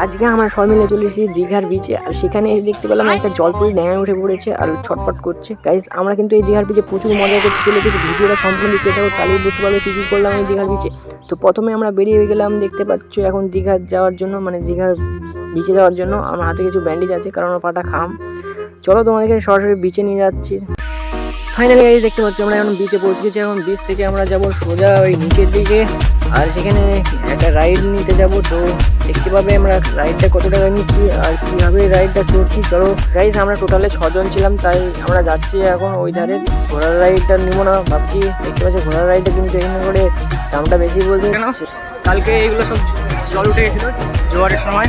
আজকে আমরা সবাই মিলে চলে এসেছি দীঘার বিচে আর সেখানে এসে দেখতে পেলাম একটা জলপুরি ড্যাঙে উঠে পড়েছে আর ছটপট করছে। গাইজ আমরা কিন্তু এই দীঘার বিচে প্রচুর মজা করতে চলে গেছি ভিডিওটা সম্পূর্ণ দেখতে থাকো। তাহলেই বুঝতে পারবে কী কী করলাম এই দীঘার বিচে তো প্রথমে আমরা বেরিয়ে গেলাম, দেখতে পাচ্ছ এখন দীঘার যাওয়ার জন্য মানে দীঘার বিচে যাওয়ার জন্য। আমার হাতে কিছু ব্যান্ডেজ আছে, কারণ আমার পাটা খাম। চলো তোমাদেরকে সরাসরি বিচে নিয়ে যাচ্ছি। ফাইনালি এই দেখতে পাচ্ছি, আমরা এখন বিচে পৌঁছে গেছি এখন বিচ থেকে আমরা যাব সোজা ওই নিচের দিকে, আর সেখানে একটা রাইড নিতে যাব। তো দেখতে পাবে আমরা রাইডটা কত টাকা নিচ্ছি আর কীভাবে রাইডটা চড়ছি চলো গাইজ আমরা টোটালে ছজন ছিলাম, তাই আমরা যাচ্ছি এখন ওই ধারে। ঘোড়ার রাইডটা নিবো না, ভাবছি, দেখতে পাচ্ছি, ঘোড়ার রাইডটা কিন্তু এখানে করে দামটা বেশি বলতে কেন? কালকে এইগুলো সব জল উঠে গেছিল, জোয়ারের সময়।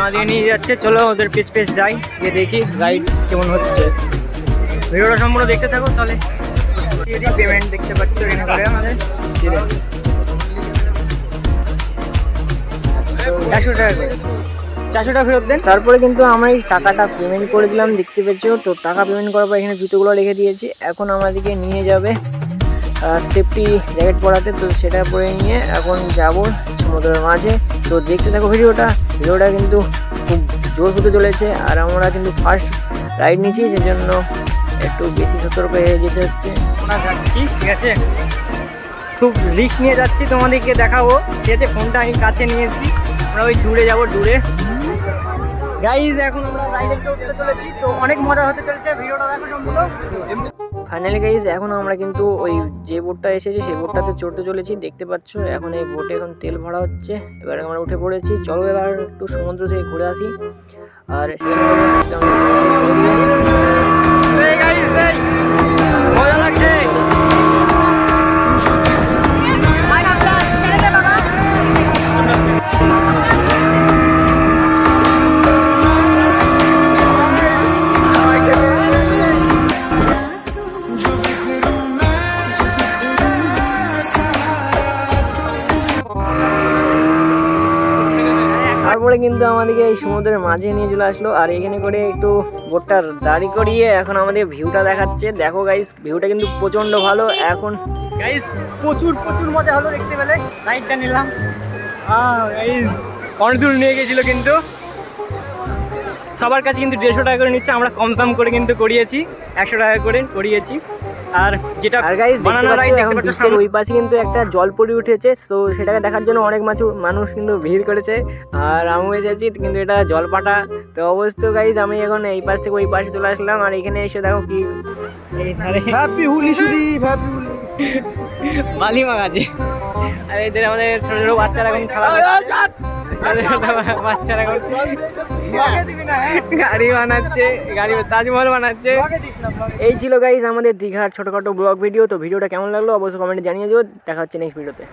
আমাদের নিয়ে যাচ্ছে। চলো ওদের পেছ পেছ যাই, গিয়ে দেখি রাইড কেমন হচ্ছে। ভিডিওটা সম্পূর্ণ দেখতে থাকো, তাহলে পেমেন্ট দেখতে পাচ্ছ এখানে করে আমাদের। টাকা চারশো টাকা ফেরত দেন। তারপরে কিন্তু আমরা এই টাকাটা পেমেন্ট করে দিলাম, দেখতে পেয়েছ। তো টাকা পেমেন্ট করার পর এখানে জুতোগুলো রেখে দিয়েছি। এখন আমাদেরকে নিয়ে যাবে সেফটি জ্যাকেট পরাতে, তো সেটা পরে নিয়ে এখন যাব সমুদ্রের মাঝে। তো দেখতে থাকো ভিডিওটা ভিডিওটা কিন্তু খুব জোর হতে চলেছে, আর আমরা কিন্তু ফার্স্ট রাইড নিয়েছি, সেজন্য একটু বেশি সতর্ক হয়ে যেতে হচ্ছে। যাচ্ছি, ঠিক আছে? খুব রিস্ক নিয়ে যাচ্ছি, তোমাদেরকে দেখাবো। ঠিক আছে ফোনটা আমি কাছে নিয়েছি। আমরা ওই দূরে যাব, দূরে। গাইজ এখন আমরা রাইডে চড়তে চলেছি, তো অনেক মজা হতে চলেছে, ভিডিওটা দেখো সম্পূর্ণ। ফাইনালি গাইজ এখন আমরা কিন্তু ওই যে বোটটা এসেছে, সেই বোটটাতে চড়তে চলেছি। দেখতে পাচ্ছ, এখন এই বোটে এখন তেল ভরা হচ্ছে। এবার আমরা উঠে পড়েছি। চলো এবার একটু সমুদ্র থেকে ঘুরে আসি। আর সেখানে তারপরে কিন্তু আমাদেরকে এই সমুদ্রের মাঝে নিয়ে চলে আসলো। আর এখানে করে একটু বোটটা দাঁড়ি করিয়ে এখন আমাদের ভিউটা দেখাচ্ছে। দেখো গাইস ভিউটা কিন্তু প্রচণ্ড ভালো। এখন গাইস প্রচুর প্রচুর মজা হলো দেখতে পেলে। রাইডটা নিলাম। গাইজ অনেক দূর নিয়ে গেছিল কিন্তু। সবার কাছে কিন্তু দেড়শো টাকা করে নিচ্ছে। আমরা কম সম করে কিন্তু করিয়েছি। একশো টাকা করে করিয়েছি। আর যেটা আর গাইস বানানো রাইড দেখতে পাচ্ছ সামনে। ওই পাশে কিন্তু একটা জল পড়ে উঠেছে তো সেটাকে দেখার জন্য অনেক মাছু মানুষ কিন্তু ভিড় করেছে। আর আমিও এসেছি কিন্তু এটা জলপাটা। তো অবশ্য গাইজ আমি এখন এই পাশ থেকে ওই পাশে চলে আসলাম আর এখানে এসে দেখো কি হ্যাপি হুলি সুদীপ হ্যাপি হুলি বালি মাগাছে আর এদের আমাদের ছোট ছোট বাচ্চারা এখন খেলা বাচ্চারা গাড়ি বানাচ্ছে গাড়ি তাজমহল বানাচ্ছে। এই ছিল গাইজ আমাদের দীঘার ছোটখাটো ব্লগ ভিডিও তো ভিডিওটা কেমন লাগল অবশ্যই কমেন্টে জানিয়ে দেবো দেখা হচ্ছে নেক্সট ভিডিওতে